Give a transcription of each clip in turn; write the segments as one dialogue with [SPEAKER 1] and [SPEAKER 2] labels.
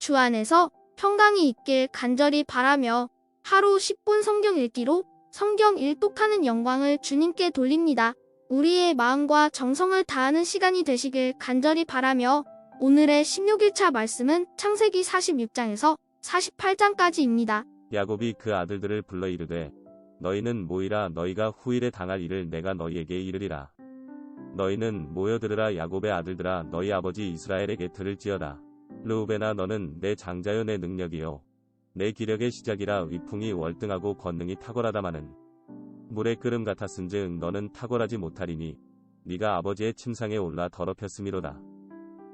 [SPEAKER 1] 주 안에서 평강이 있길 간절히 바라며 하루 10분 성경 읽기로 성경 일독하는 영광을 주님께 돌립니다. 우리의 마음과 정성을 다하는 시간이 되시길 간절히 바라며 오늘의 16일차 말씀은 창세기 46장에서 48장까지입니다.
[SPEAKER 2] 야곱이 그 아들들을 불러 이르되 너희는 모이라 너희가 후일에 당할 일을 내가 너희에게 이르리라. 너희는 모여들으라 야곱의 아들들아 너희 아버지 이스라엘에게 들을지어다. 르우베나 너는 내 장자요 내 능력이요 내 기력의 시작이라 위풍이 월등하고 권능이 탁월하다마는 물의 끓음 같았은즉 너는 탁월하지 못하리니 네가 아버지의 침상에 올라 더럽혔음이로다.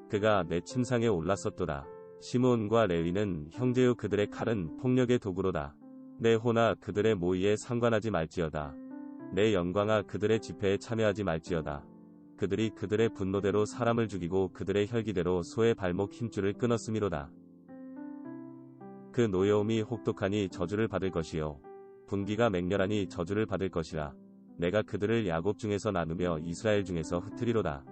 [SPEAKER 2] 그가 내 침상에 올랐었도다. 시므온과 레위는 형제요 그들의 칼은 폭력의 도구로다. 내 호나 그들의 모의에 상관하지 말지어다. 내 영광아 그들의 집회에 참여하지 말지어다. 그들이 그들의 분노대로 사람을 죽이고 그들의 혈기대로 소의 발목 힘줄을 끊었음이로다. 그 노여움이 혹독하니 저주를 받을 것이요. 분기가 맹렬하니 저주를 받을 것이라. 내가 그들을 야곱 중에서 나누며 이스라엘 중에서 흩트리로다.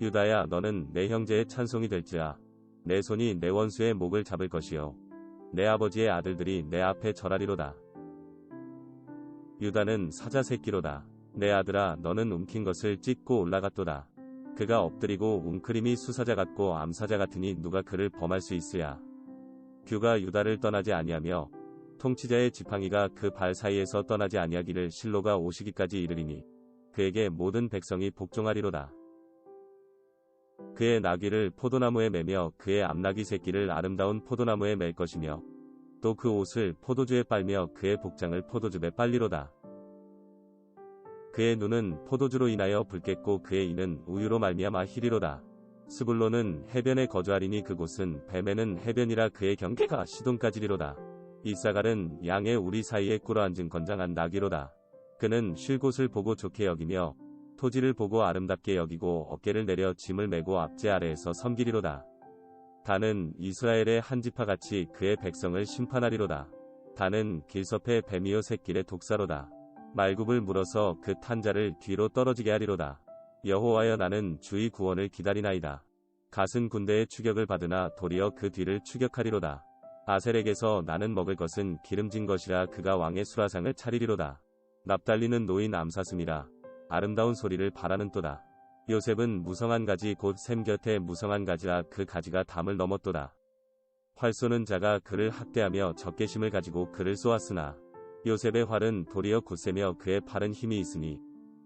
[SPEAKER 2] 유다야 너는 내 형제의 찬송이 될지라. 내 손이 내 원수의 목을 잡을 것이요. 내 아버지의 아들들이 내 앞에 절하리로다. 유다는 사자 새끼로다. 내 아들아 너는 움킨 것을 찢고 올라갔도다. 그가 엎드리고 웅크림이 수사자 같고 암사자 같으니 누가 그를 범할 수 있으랴. 규가 유다를 떠나지 아니하며 통치자의 지팡이가 그 발 사이에서 떠나지 아니하기를 실로가 오시기까지 이르리니 그에게 모든 백성이 복종하리로다. 그의 나귀를 포도나무에 매며 그의 암나귀 새끼를 아름다운 포도나무에 맬 것이며 또 그 옷을 포도주에 빨며 그의 복장을 포도즙에 빨리로다. 그의 눈은 포도주로 인하여 붉겠고 그의 이는 우유로 말미암아 희리로다. 스불로는 해변에 거주하리니 그곳은 뱀에는 해변이라 그의 경계가 시돈까지리로다. 이사갈은 양의 우리 사이에 꿇어앉은 건장한 나귀로다. 그는 쉴 곳을 보고 좋게 여기며 토지를 보고 아름답게 여기고 어깨를 내려 짐을 메고 앞제 아래에서 섬기리로다. 다는 이스라엘의 한 지파같이 그의 백성을 심판하리로다. 다는 길섭의 뱀이요 새길의 독사로다. 말굽을 물어서 그 탄자를 뒤로 떨어지게 하리로다. 여호와여 나는 주의 구원을 기다리나이다. 갓은 군대의 추격을 받으나 도리어 그 뒤를 추격하리로다. 아셀에게서 나는 먹을 것은 기름진 것이라 그가 왕의 수라상을 차리리로다. 납달리는 노인 암사슴이라 아름다운 소리를 바라는 또다. 요셉은 무성한 가지 곧 샘 곁에 무성한 가지라 그 가지가 담을 넘었도다. 활 쏘는 자가 그를 학대하며 적개심을 가지고 그를 쏘았으나 요셉의 활은 도리어 굳세며 그의 팔은 힘이 있으니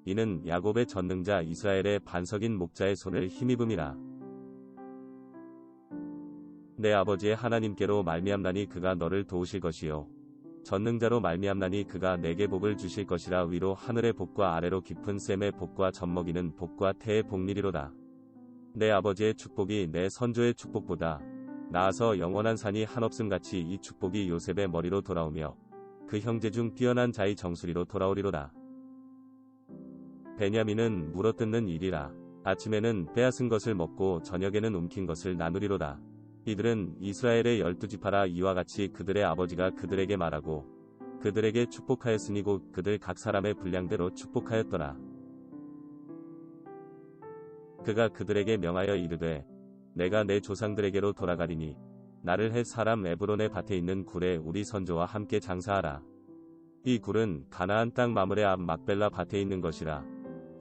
[SPEAKER 2] 이는 야곱의 전능자 이스라엘의 반석인 목자의 손을 힘입음이라. 내 아버지의 하나님께로 말미암나니 그가 너를 도우실 것이요 전능자로 말미암나니 그가 내게 복을 주실 것이라 위로 하늘의 복과 아래로 깊은 샘의 복과 젖먹이는 복과 태의 복리리로다. 내 아버지의 축복이 내 선조의 축복보다 나아서 영원한 산이 한없음 같이 이 축복이 요셉의 머리로 돌아오며 그 형제 중 뛰어난 자의 정수리로 돌아오리로다. 베냐민은 물어뜯는 일이라. 아침에는 빼앗은 것을 먹고 저녁에는 움킨 것을 나누리로다. 이들은 이스라엘의 열두 지파라 이와 같이 그들의 아버지가 그들에게 말하고 그들에게 축복하였으니 곧 그들 각 사람의 분량대로 축복하였더라. 그가 그들에게 명하여 이르되 내가 내 조상들에게로 돌아가리니 나를 해 사람 에브론의 밭에 있는 굴에 우리 선조와 함께 장사하라. 이 굴은 가나안 땅 마물의 앞 막벨라 밭에 있는 것이라.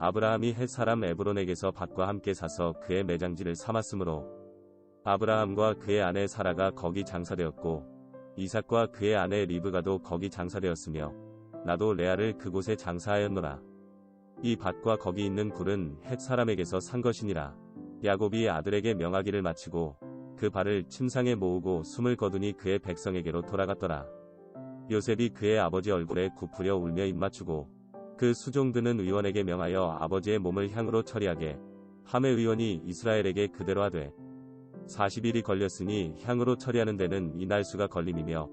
[SPEAKER 2] 아브라함이 햇 사람 에브론에게서 밭과 함께 사서 그의 매장지를 삼았으므로 아브라함과 그의 아내 사라가 거기 장사되었고 이삭과 그의 아내 리브가도 거기 장사되었으며 나도 레아를 그곳에 장사하였노라. 이 밭과 거기 있는 굴은 햇 사람에게서 산 것이니라. 야곱이 아들에게 명하기를 마치고 그 발을 침상에 모으고 숨을 거두니 그의 백성에게로 돌아갔더라. 요셉이 그의 아버지 얼굴에 굽으려 울며 입맞추고 그 수종드는 의원에게 명하여 아버지의 몸을 향으로 처리하게 함의 의원이 이스라엘에게 그대로 하되 40일이 걸렸으니 향으로 처리하는 데는 이 날수가 걸림이며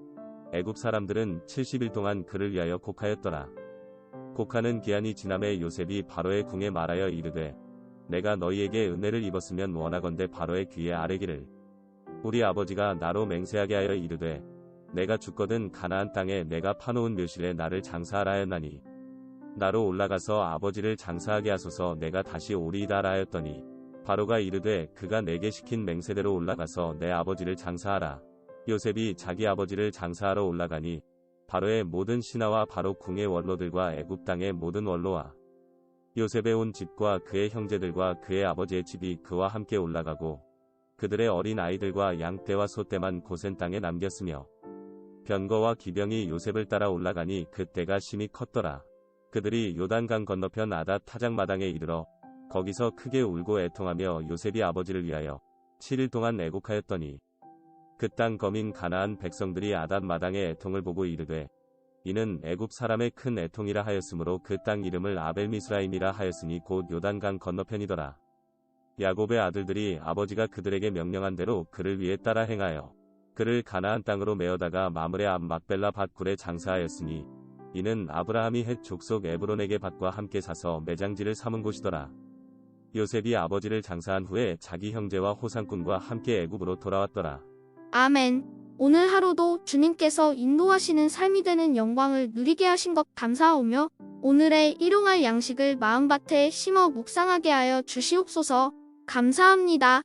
[SPEAKER 2] 애굽 사람들은 70일 동안 그를 위하여 곡하였더라. 곡하는 기한이 지남에 요셉이 바로의 궁에 말하여 이르되 내가 너희에게 은혜를 입었으면 원하건대 바로의 귀에 아뢰기를 우리 아버지가 나로 맹세하게 하여 이르되 내가 죽거든 가나안 땅에 내가 파놓은 묘실에 나를 장사하라 하였나니 나로 올라가서 아버지를 장사하게 하소서 내가 다시 오리이다 하였더니 바로가 이르되 그가 내게 시킨 맹세대로 올라가서 내 아버지를 장사하라. 요셉이 자기 아버지를 장사하러 올라가니 바로의 모든 신하와 바로 궁의 원로들과 애굽 땅의 모든 원로와 요셉의 온 집과 그의 형제들과 그의 아버지의 집이 그와 함께 올라가고 그들의 어린 아이들과 양떼와 소떼만 고센 땅에 남겼으며 변거와 기병이 요셉을 따라 올라가니 그때가 심히 컸더라. 그들이 요단강 건너편 아닷 타작마당에 이르러 거기서 크게 울고 애통하며 요셉이 아버지를 위하여 7일 동안 애곡하였더니 그 땅 거민 가나안 백성들이 아닷 마당의 애통을 보고 이르되 이는 애굽 사람의 큰 애통이라 하였으므로 그 땅 이름을 아벨미스라임이라 하였으니 곧 요단강 건너편이더라. 야곱의 아들들이 아버지가 그들에게 명령한 대로 그를 위해 따라 행하여 그를 가나안 땅으로 메어다가 마물의 앞 막벨라 밭굴에 장사하였으니 이는 아브라함이 헷 족속 에브론에게 밭과 함께 사서 매장지를 삼은 곳이더라. 요셉이 아버지를 장사한 후에 자기 형제와 호상꾼과 함께 애굽으로 돌아왔더라.
[SPEAKER 1] 아멘. 오늘 하루도 주님께서 인도하시는 삶이 되는 영광을 누리게 하신 것 감사하오며 오늘의 일용할 양식을 마음밭에 심어 묵상하게 하여 주시옵소서 감사합니다.